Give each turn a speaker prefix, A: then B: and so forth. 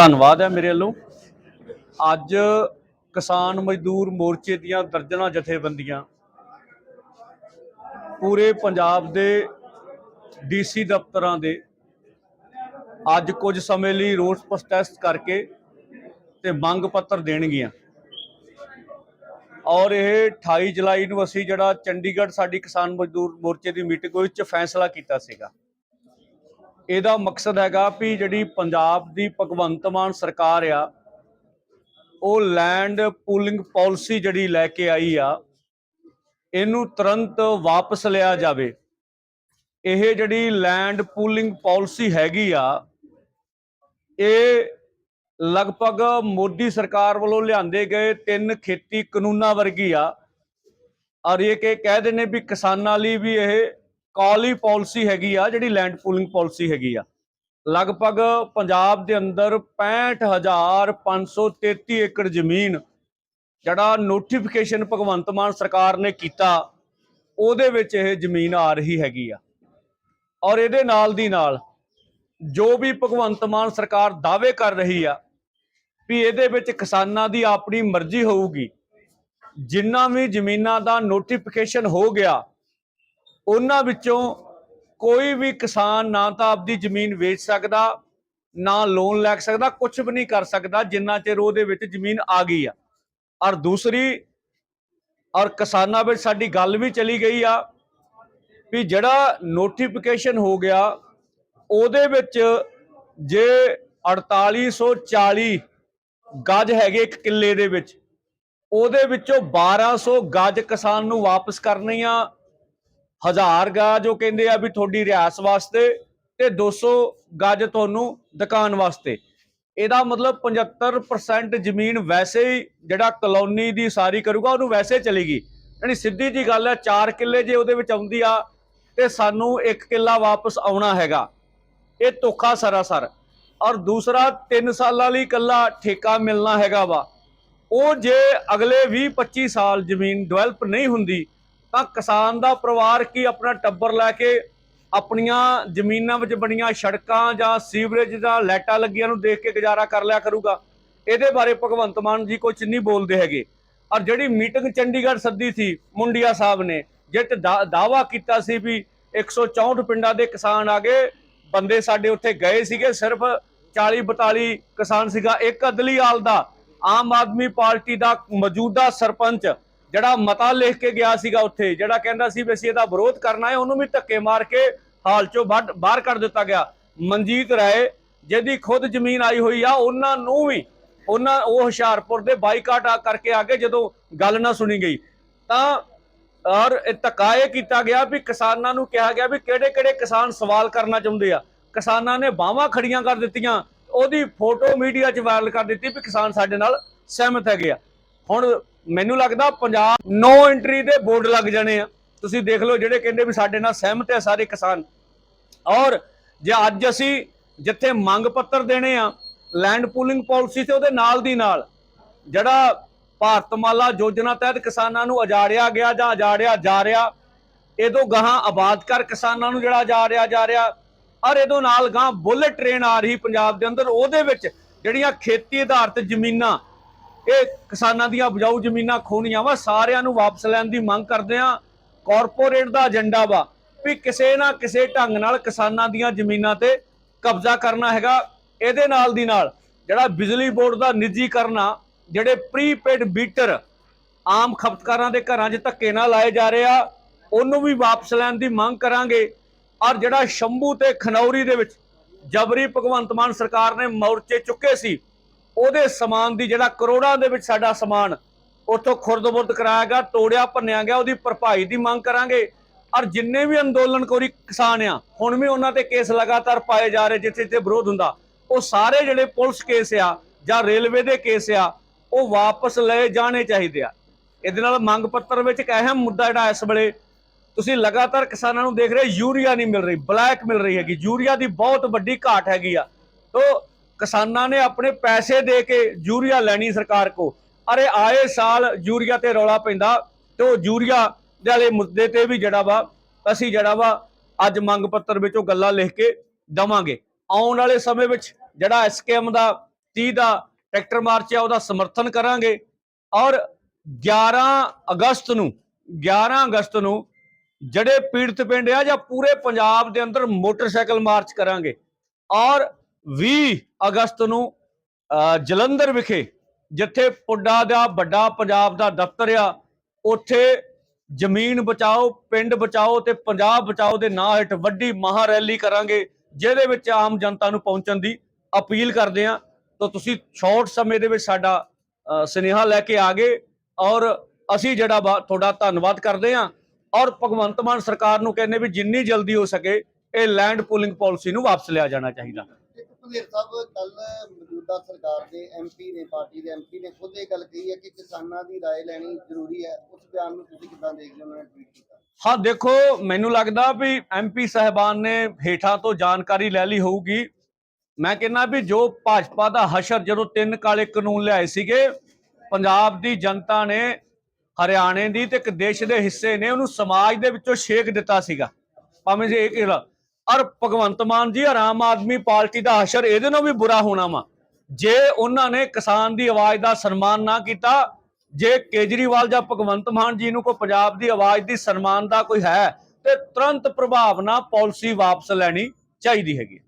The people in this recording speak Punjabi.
A: ਧੰਨਵਾਦ ਹੈ ਮੇਰੇ ਵੱਲੋਂ। ਅੱਜ ਕਿਸਾਨ ਮਜ਼ਦੂਰ ਮੋਰਚੇ ਦੀਆਂ ਦਰਜਨਾਂ ਜਥੇਬੰਦੀਆਂ ਪੂਰੇ ਪੰਜਾਬ ਦੇ ਡੀਸੀ ਦਫ਼ਤਰਾਂ ਦੇ ਅੱਜ ਕੁਝ ਸਮੇਂ ਲਈ ਰੋਸ ਪ੍ਰੋਟੈਸਟ ਕਰਕੇ ਤੇ ਮੰਗ ਪੱਤਰ ਦੇਣਗੀਆਂ। ਔਰ ਇਹ 28 ਜੁਲਾਈ ਨੂੰ ਅਸੀਂ ਜਿਹੜਾ ਚੰਡੀਗੜ੍ਹ ਸਾਡੀ ਕਿਸਾਨ ਮਜ਼ਦੂਰ ਮੋਰਚੇ ਦੀ ਮੀਟਿੰਗ ਵਿੱਚ ਫੈਸਲਾ ਕੀਤਾ ਸੀਗਾ। ਇਹਦਾ ਮਕਸਦ ਹੈਗਾ ਵੀ ਜਿਹੜੀ ਪੰਜਾਬ ਦੀ ਭਗਵੰਤ ਮਾਨ ਸਰਕਾਰ ਆ, ਉਹ ਲੈਂਡ ਪੂਲਿੰਗ ਪਾਲਿਸੀ ਜਿਹੜੀ ਲੈ ਕੇ ਆਈ ਆ, ਇਹਨੂੰ ਤੁਰੰਤ ਵਾਪਸ ਲਿਆ ਜਾਵੇ। ਇਹ ਜਿਹੜੀ ਲੈਂਡ ਪੂਲਿੰਗ ਪਾਲਿਸੀ ਹੈਗੀ ਆ, ਇਹ ਲਗਭਗ ਮੋਦੀ ਸਰਕਾਰ ਵੱਲੋਂ ਲਿਆਂਦੇ ਗਏ ਤਿੰਨ ਖੇਤੀ ਕਾਨੂੰਨਾਂ ਵਰਗੀ ਆ। ਔਰ ਇਹ ਕਿ ਕਹਿ ਨੇ ਵੀ ਕਿਸਾਨਾਂ ਲਈ ਵੀ ਇਹ ਕਾਲੀ ਪਾਲਿਸੀ ਹੈਗੀ ਆ, ਜਿਹੜੀ ਲੈਂਡ ਪੂਲਿੰਗ ਪਾਲਿਸੀ ਹੈਗੀ ਆ। ਲਗਭਗ ਪੰਜਾਬ ਦੇ ਅੰਦਰ 65533 ਏਕੜ ਜ਼ਮੀਨ ਜਿਹੜਾ ਨੋਟੀਫਿਕੇਸ਼ਨ ਭਗਵੰਤ ਮਾਨ ਸਰਕਾਰ ਨੇ ਕੀਤਾ, ਉਹਦੇ ਵਿੱਚ ਇਹ ਜ਼ਮੀਨ ਆ ਰਹੀ ਹੈਗੀ ਆ। ਔਰ ਇਹਦੇ ਨਾਲ ਦੀ ਨਾਲ ਜੋ ਵੀ ਭਗਵੰਤ ਮਾਨ ਸਰਕਾਰ ਦਾਅਵੇ ਕਰ ਰਹੀ ਆ ਵੀ ਇਹਦੇ ਵਿੱਚ ਕਿਸਾਨਾਂ ਦੀ ਆਪਣੀ ਮਰਜ਼ੀ ਹੋਊਗੀ, ਜਿੰਨਾ ਵੀ ਜ਼ਮੀਨਾਂ ਦਾ ਨੋਟੀਫਿਕੇਸ਼ਨ ਹੋ ਗਿਆ ਉਹਨਾਂ ਵਿੱਚੋਂ ਕੋਈ ਵੀ ਕਿਸਾਨ ਨਾ ਤਾਂ ਆਪਦੀ ਜ਼ਮੀਨ ਵੇਚ ਸਕਦਾ, ਨਾ ਲੋਨ ਲੈ ਸਕਦਾ ਕੁਝ ਵੀ ਨਹੀਂ ਕਰ ਸਕਦਾ, ਜਿੰਨਾ ਚਿਰ ਉਹਦੇ ਵਿੱਚ ਜ਼ਮੀਨ ਆ ਗਈ ਆ। ਔਰ ਦੂਸਰੀ, ਔਰ ਕਿਸਾਨਾਂ ਵਿੱਚ ਸਾਡੀ ਗੱਲ ਵੀ ਚਲੀ ਗਈ ਆ ਵੀ ਜਿਹੜਾ ਨੋਟੀਫਿਕੇਸ਼ਨ ਹੋ ਗਿਆ, ਉਹਦੇ ਵਿੱਚ ਜੇ 4840 ਗਜ ਹੈਗੇ ਇੱਕ ਕਿੱਲੇ ਦੇ ਵਿੱਚ, ਉਹਦੇ ਵਿੱਚੋਂ 1200 ਗਜ ਕਿਸਾਨ ਨੂੰ ਵਾਪਸ ਕਰਨੀਆਂ ਹਜ਼ਾਰ ਗਾਜ, ਉਹ ਕਹਿੰਦੇ ਆ ਵੀ ਤੁਹਾਡੀ ਰਿਆਸ ਵਾਸਤੇ ਤੇ 200 ਗਾਜ ਤੁਹਾਨੂੰ ਦੁਕਾਨ ਵਾਸਤੇ। ਇਹਦਾ ਮਤਲਬ 75% ਜ਼ਮੀਨ ਵੈਸੇ ਹੀ ਜਿਹੜਾ ਕਲੋਨੀ ਦੀ ਸਾਰੀ ਕਰੂਗਾ, ਉਹਨੂੰ ਵੈਸੇ ਚਲੇਗੀ। ਯਾਨੀ ਸਿੱਧੀ ਜੀ ਗੱਲ ਹੈ 4 ਕਿੱਲੇ ਜੇ ਉਹਦੇ ਵਿੱਚ ਆਉਂਦੀ ਆ, ਤੇ ਸਾਨੂੰ 1 ਕਿੱਲਾ ਵਾਪਸ ਆਉਣਾ ਹੈਗਾ। ਇਹ ਧੋਖਾ ਸਰਾਸਰ। ਔਰ ਦੂਸਰਾ 3 ਸਾਲਾਂ ਲਈ ਕੱਲਾ ਠੇਕਾ ਮਿਲਣਾ ਹੈਗਾ ਵਾ। ਉਹ ਜੇ ਅਗਲੇ 20 25 ਸਾਲ ਜ਼ਮੀਨ ਡਿਵੈਲਪ ਨਹੀਂ ਹੁੰਦੀ ਤਾਂ ਕਿਸਾਨ ਦਾ ਪਰਿਵਾਰ ਕੀ ਆਪਣਾ ਟੱਬਰ ਲੈ ਕੇ ਆਪਣੀਆਂ ਜ਼ਮੀਨਾਂ ਵਿੱਚ ਬਣੀਆਂ ਸੜਕਾਂ ਜਾਂ ਸੀਵਰੇਜ ਜਾਂ ਲਾਈਟਾਂ ਲੱਗੀਆਂ ਨੂੰ ਦੇਖ ਕੇ ਗੁਜ਼ਾਰਾ ਕਰ ਲਿਆ ਕਰੂਗਾ? ਇਹਦੇ ਬਾਰੇ ਭਗਵੰਤ ਮਾਨ ਜੀ ਕੁਝ ਨਹੀਂ ਬੋਲਦੇ ਹੈਗੇ। ਔਰ ਜਿਹੜੀ ਮੀਟਿੰਗ ਚੰਡੀਗੜ੍ਹ ਸੱਦੀ ਸੀ, ਮੁੰਡਿਆ ਸਾਹਿਬ ਨੇ ਜਿੱਤ ਦਾਵਾ ਕੀਤਾ ਸੀ ਵੀ 164 ਪਿੰਡਾਂ ਦੇ ਕਿਸਾਨ ਆ ਗਏ, ਬੰਦੇ ਸਾਡੇ ਉੱਥੇ ਗਏ ਸੀਗੇ, ਸਿਰਫ 40 42 ਕਿਸਾਨ ਸੀਗਾ, ਇੱਕ ਅਦਲੀ ਆਲ ਦਾ ਆਮ ਆਦਮੀ ਪਾਰਟੀ ਦਾ ਮੌਜੂਦਾ ਸਰਪੰਚ ਜਿਹੜਾ ਮਤਾ ਲਿਖ ਕੇ ਗਿਆ ਸੀਗਾ ਉੱਥੇ, ਜਿਹੜਾ ਕਹਿੰਦਾ ਸੀ ਵੀ ਅਸੀਂ ਇਹਦਾ ਵਿਰੋਧ ਕਰਨਾ ਹੈ, ਉਹਨੂੰ ਵੀ ਧੱਕੇ ਮਾਰ ਕੇ ਹਾਲ ਚੋਂ ਬਾਹਰ ਕੱਢ ਦਿੱਤਾ ਗਿਆ। ਮਨਜੀਤ ਰਾਏ, ਜਿਹਦੀ ਖੁਦ ਜ਼ਮੀਨ ਆਈ ਹੋਈ ਆ, ਉਹਨਾਂ ਨੂੰ ਵੀ, ਉਹਨਾਂ, ਉਹ ਹੁਸ਼ਿਆਰਪੁਰ ਦੇ ਬਾਈਕਾਟ ਆ ਕਰਕੇ ਆ ਗਏ ਜਦੋਂ ਗੱਲ ਨਾ ਸੁਣੀ ਗਈ। ਤਾਂ, ਔਰ ਇਹ ਧੱਕਾ ਇਹ ਕੀਤਾ ਗਿਆ ਵੀ ਕਿਸਾਨਾਂ ਨੂੰ ਕਿਹਾ ਗਿਆ ਵੀ ਕਿਹੜੇ ਕਿਹੜੇ ਕਿਸਾਨ ਸਵਾਲ ਕਰਨਾ ਚਾਹੁੰਦੇ ਆ। ਕਿਸਾਨਾਂ ਨੇ ਬਾਹਾਂ ਖੜੀਆਂ ਕਰ ਦਿੱਤੀਆਂ, ਉਹਦੀ ਫੋਟੋ ਮੀਡੀਆ 'ਚ ਵਾਇਰਲ ਕਰ ਦਿੱਤੀ ਵੀ ਕਿਸਾਨ ਸਾਡੇ ਨਾਲ ਸਹਿਮਤ ਹੈਗੇ ਆ। ਹੁਣ ਮੈਨੂੰ ਲੱਗਦਾ ਪੰਜਾਬ ਨੋ ਐਂਟਰੀ ਦੇ ਬੋਰਡ ਲੱਗ ਜਾਣੇ ਆ। ਤੁਸੀਂ ਦੇਖ ਲਓ ਜਿਹੜੇ ਕਹਿੰਦੇ ਵੀ ਸਾਡੇ ਨਾਲ ਸਹਿਮਤ ਹੈ ਸਾਰੇ ਕਿਸਾਨ। ਔਰ ਜੇ ਅੱਜ ਅਸੀਂ ਜਿੱਥੇ ਮੰਗ ਪੱਤਰ ਦੇਣੇ ਆ ਲੈਂਡ ਪੂਲਿੰਗ ਪਾਲਿਸੀ ਤੇ ਉਹਦੇ ਨਾਲ ਦੀ ਨਾਲ ਜਿਹੜਾ ਭਾਰਤਮਾਲਾ ਯੋਜਨਾ ਤਹਿਤ ਕਿਸਾਨਾਂ ਨੂੰ ਅਜਾੜਿਆ ਗਿਆ ਜਾਂ ਅਜਾੜਿਆ ਜਾ ਰਿਹਾ, ਇਹਦੋਂ ਗਾਹਾਂ ਆਬਾਦ ਕਰ ਕਿਸਾਨਾਂ ਨੂੰ ਜਿਹੜਾ ਅਜਾੜਿਆ ਜਾ ਰਿਹਾ, ਔਰ ਇਹਦੋਂ ਨਾਲ ਗਾਂ ਬੁਲਟ ਟ੍ਰੇਨ ਆ ਰਹੀ ਪੰਜਾਬ ਦੇ ਅੰਦਰ, ਉਹਦੇ ਵਿੱਚ ਜਿਹੜੀਆਂ ਖੇਤੀ ਆਧਾਰਿਤ ਜ਼ਮੀਨਾਂ ਇਹ ਕਿਸਾਨਾਂ ਦੀਆਂ ਉਪਜਾਊ ਜ਼ਮੀਨਾਂ ਖੋਣੀਆਂ ਵਾ, ਸਾਰਿਆਂ ਨੂੰ ਵਾਪਸ ਲੈਣ ਦੀ ਮੰਗ ਕਰਦੇ ਆ ਕਾਰਪੋਰੇਟ ਦਾ ਏਜੰਡਾ ਵਾ ਵੀ ਕਿਸੇ ਨਾ ਕਿਸੇ ਢੰਗ ਨਾਲ ਕਿਸਾਨਾਂ ਦੀਆਂ ਜ਼ਮੀਨਾਂ ਤੇ ਕਬਜ਼ਾ ਕਰਨਾ ਹੈਗਾ। ਇਹਦੇ ਨਾਲ ਦੀ ਨਾਲ ਜਿਹੜਾ ਬਿਜਲੀ ਬੋਰਡ ਦਾ ਨਿੱਜੀ ਕਰਨਾ ਜਿਹੜੇ ਪ੍ਰੀਪੇਡ ਮੀਟਰ ਆਮ ਖਪਤਕਾਰਾਂ ਦੇ ਘਰਾਂ 'ਚ ਧੱਕੇ ਨਾਲ ਲਾਏ ਜਾ ਰਹੇ ਆ, ਉਹਨੂੰ ਵੀ ਵਾਪਸ ਲੈਣ ਦੀ ਮੰਗ ਕਰਾਂਗੇ। ਔਰ ਜਿਹੜਾ ਸ਼ੰਭੂ ਤੇ ਖਨੌਰੀ ਦੇ ਵਿੱਚ ਜਬਰੀ ਭਗਵੰਤ ਮਾਨ ਸਰਕਾਰ ਨੇ ਮੋਰਚੇ ਚੁੱਕੇ ਸੀ ਉਹਦੇ ਸਮਾਨ ਦੀ ਜਿਹੜਾ ਕਰੋੜਾਂ ਦੇ ਵਿੱਚ ਸਾਡਾ ਸਮਾਨ ਉੱਥੋਂ ਖੁਰਦ-ਬੁਰਦ ਕਰਾਇਆ ਗਿਆ, ਤੋੜਿਆ, ਭੰਨਿਆ ਗਿਆ, ਉਹਦੀ ਭਰਪਾਈ ਦੀ ਮੰਗ ਕਰਾਂਗੇ। ਔਰ ਜਿੰਨੇ ਵੀ ਅੰਦੋਲਨਕਾਰੀ ਕਿਸਾਨ ਆ, ਹੁਣ ਵੀ ਉਹਨਾਂ ਤੇ ਕੇਸ ਲਗਾਤਾਰ ਪਾਏ ਜਾ ਰਹੇ, ਜਿੱਥੇ ਜਿੱਥੇ ਵਿਰੋਧ ਹੁੰਦਾ, ਉਹ ਸਾਰੇ ਜਿਹੜੇ ਪੁਲਿਸ ਕੇਸ ਆ ਜਾਂ ਰੇਲਵੇ ਦੇ ਕੇਸ ਆ, ਉਹ ਵਾਪਸ ਲਏ ਜਾਣੇ ਚਾਹੀਦੇ ਆ। ਇਹਦੇ ਨਾਲ ਮੰਗ ਪੱਤਰ ਵਿੱਚ ਇੱਕ ਅਹਿਮ ਮੁੱਦਾ ਜਿਹੜਾ ਇਸ ਵੇਲੇ ਤੁਸੀਂ ਲਗਾਤਾਰ ਕਿਸਾਨਾਂ ਨੂੰ ਦੇਖ ਰਹੇ, ਯੂਰੀਆ ਨਹੀਂ ਮਿਲ ਰਹੀ, ਬਲੈਕ ਮਿਲ ਰਹੀ ਹੈਗੀ, ਯੂਰੀਆ ਦੀ ਬਹੁਤ ਵੱਡੀ ਘਾਟ ਹੈਗੀ ਆ। ਤੋਂ ਕਿਸਾਨਾਂ ਨੇ ਆਪਣੇ ਪੈਸੇ ਦੇ ਕੇ ਯੂਰੀਆ ਲੈਣੀ ਸਰਕਾਰ ਕੋ। ਅਰੇ ਆਏ ਸਾਲ ਯੂਰੀਆ ਤੇ ਰੌਲਾ ਪੈਂਦਾ ਤੇ ਉਹ ਯੂਰੀਆ ਦੇ ਵਾਲੇ ਮੁੱਦੇ ਤੇ ਵੀ ਜਿਹੜਾ ਵਾ, ਅਸੀਂ ਜਿਹੜਾ ਵਾ, ਅੱਜ ਮੰਗ ਪੱਤਰ ਵਿੱਚ ਉਹ ਗੱਲਾਂ ਲਿਖ ਕੇ ਦਵਾਂਗੇ। ਆਉਣ ਵਾਲੇ ਸਮੇਂ ਵਿੱਚ ਜਿਹੜਾ ਐਸਕੇਐਮ ਦਾ 30 ਦਾ ਟਰੈਕਟਰ ਮਾਰਚ ਆ, ਉਹਦਾ ਸਮਰਥਨ ਕਰਾਂਗੇ। ਔਰ 11 ਅਗਸਤ ਨੂੰ 11 ਅਗਸਤ ਨੂੰ ਜਿਹੜੇ ਪੀੜਤ ਪਿੰਡ ਆ ਜਾਂ ਪੂਰੇ ਪੰਜਾਬ ਦੇ ਅੰਦਰ ਮੋਟਰਸਾਈਕਲ ਮਾਰਚ ਕਰਾਂਗੇ। ਔਰ 20 ਅਗਸਤ ਨੂੰ ਜਲੰਧਰ ਵਿਖੇ ਜਿੱਥੇ ਪੁੱਡਾ ਦਾ ਵੱਡਾ ਪੰਜਾਬ ਦਾ ਦਫ਼ਤਰ ਆ ਉੱਥੇ ਜ਼ਮੀਨ ਬਚਾਓ ਪਿੰਡ ਬਚਾਓ ਤੇ ਪੰਜਾਬ ਬਚਾਓ ਦੇ ਨਾਂ ਹੇਠ ਵੱਡੀ ਮਹਾ ਰੈਲੀ ਕਰਾਂਗੇ ਜਿਹਦੇ ਵਿੱਚ ਆਮ ਜਨਤਾ ਨੂੰ ਪਹੁੰਚਣ ਦੀ ਅਪੀਲ ਕਰਦੇ ਆ ਤਾਂ ਤੁਸੀਂ ਸ਼ਾਰਟ ਸਮੇਂ ਦੇ ਵਿੱਚ ਸਾਡਾ ਅ, ਸੁਨੇਹਾ ਲੈ ਕੇ ਆ ਗਏ ਔਰ ਅਸੀਂ ਜਿਹੜਾ ਵਾ ਤੁਹਾਡਾ ਧੰਨਵਾਦ ਕਰਦੇ ਆ ਔਰ ਭਗਵੰਤ ਮਾਨ ਸਰਕਾਰ ਨੂੰ ਕਹਿੰਦੇ ਵੀ ਜਿੰਨੀ ਜਲਦੀ ਹੋ ਸਕੇ ਇਹ ਲੈਂਡ ਪੂਲਿੰਗ ਪਾਲਿਸੀ ਨੂੰ ਵਾਪਸ ਲਿਆ ਜਾਣਾ ਚਾਹੀਦਾ।
B: ਇੱਕ ਭੰਦੇਰ ਸਾਹਿਬ ਕੱਲ ਮੌਜੂਦਾ ਸਰਕਾਰ ਦੇ ਐਮਪੀ ਨੇ ਪਾਰਟੀ ਦੇ ਐਮਪੀ ਨੇ ਖੁਦ ਇਹ ਗੱਲ ਕਹੀ ਹੈ ਕਿ ਕਿਸਾਨਾਂ ਦੀ رائے ਲੈਣੀ ਜ਼ਰੂਰੀ ਹੈ ਉਸ ਬਿਆਨ ਨੂੰ ਤੁਸੀਂ ਕਿੱਦਾਂ ਦੇਖਦੇ ਹੋ ਉਹਨਾਂ ਨੇ ਟਵੀਟ ਕੀਤਾ
A: ਹਾਂ ਦੇਖੋ ਮੈਨੂੰ ਲੱਗਦਾ ਵੀ ਐਮਪੀ ਸਾਹਿਬਾਨ ਨੇ ਹੇਠਾਂ ਤੋਂ ਜਾਣਕਾਰੀ ਲੈ ਲਈ ਹੋਊਗੀ ਮੈਂ ਕਹਿੰਦਾ ਵੀ ਜੋ ਭਾਜਪਾ ਦਾ ਹਸ਼ਰ ਜਦੋਂ ਤਿੰਨ ਕਾਲੇ ਕਾਨੂੰਨ ਲਿਆਏ ਸੀਗੇ ਪੰਜਾਬ ਦੀ ਜਨਤਾ ਨੇ ਹਰਿਆਣੇ ਦੀ ਤੇ ਇੱਕ ਦੇਸ਼ ਦੇ ਹਿੱਸੇ ਨੇ ਉਹਨੂੰ ਸਮਾਜ ਦੇ ਵਿੱਚੋਂ ਛੇਕ ਦਿੱਤਾ ਸੀਗਾ ਭਾਵੇਂ ਜੇ ਇਹ ਕਿਹਾ ਔਰ ਭਗਵੰਤ ਮਾਨ ਜੀ ਔਰ ਆਮ ਆਦਮੀ ਪਾਰਟੀ ਦਾ ਹਸ਼ਰ ਇਹਦੇ ਨਾਲੋਂ ਵੀ ਬੁਰਾ ਹੋਣਾ ਵਾ। ਜੇ ਉਹਨਾਂ ਨੇ ਕਿਸਾਨ ਦੀ ਆਵਾਜ਼ ਦਾ ਸਨਮਾਨ ਨਾ ਕੀਤਾ, ਜੇ ਕੇਜਰੀਵਾਲ ਜਾਂ ਭਗਵੰਤ ਮਾਨ ਜੀ ਨੂੰ ਕੋਈ ਪੰਜਾਬ ਦੀ ਆਵਾਜ਼ ਦੀ ਸਨਮਾਨ ਦਾ ਕੋਈ ਹੈ, ਤੇ ਤੁਰੰਤ ਪ੍ਰਭਾਵ ਨਾਲ ਪਾਲਿਸੀ ਵਾਪਸ ਲੈਣੀ ਚਾਹੀਦੀ ਹੈਗੀ।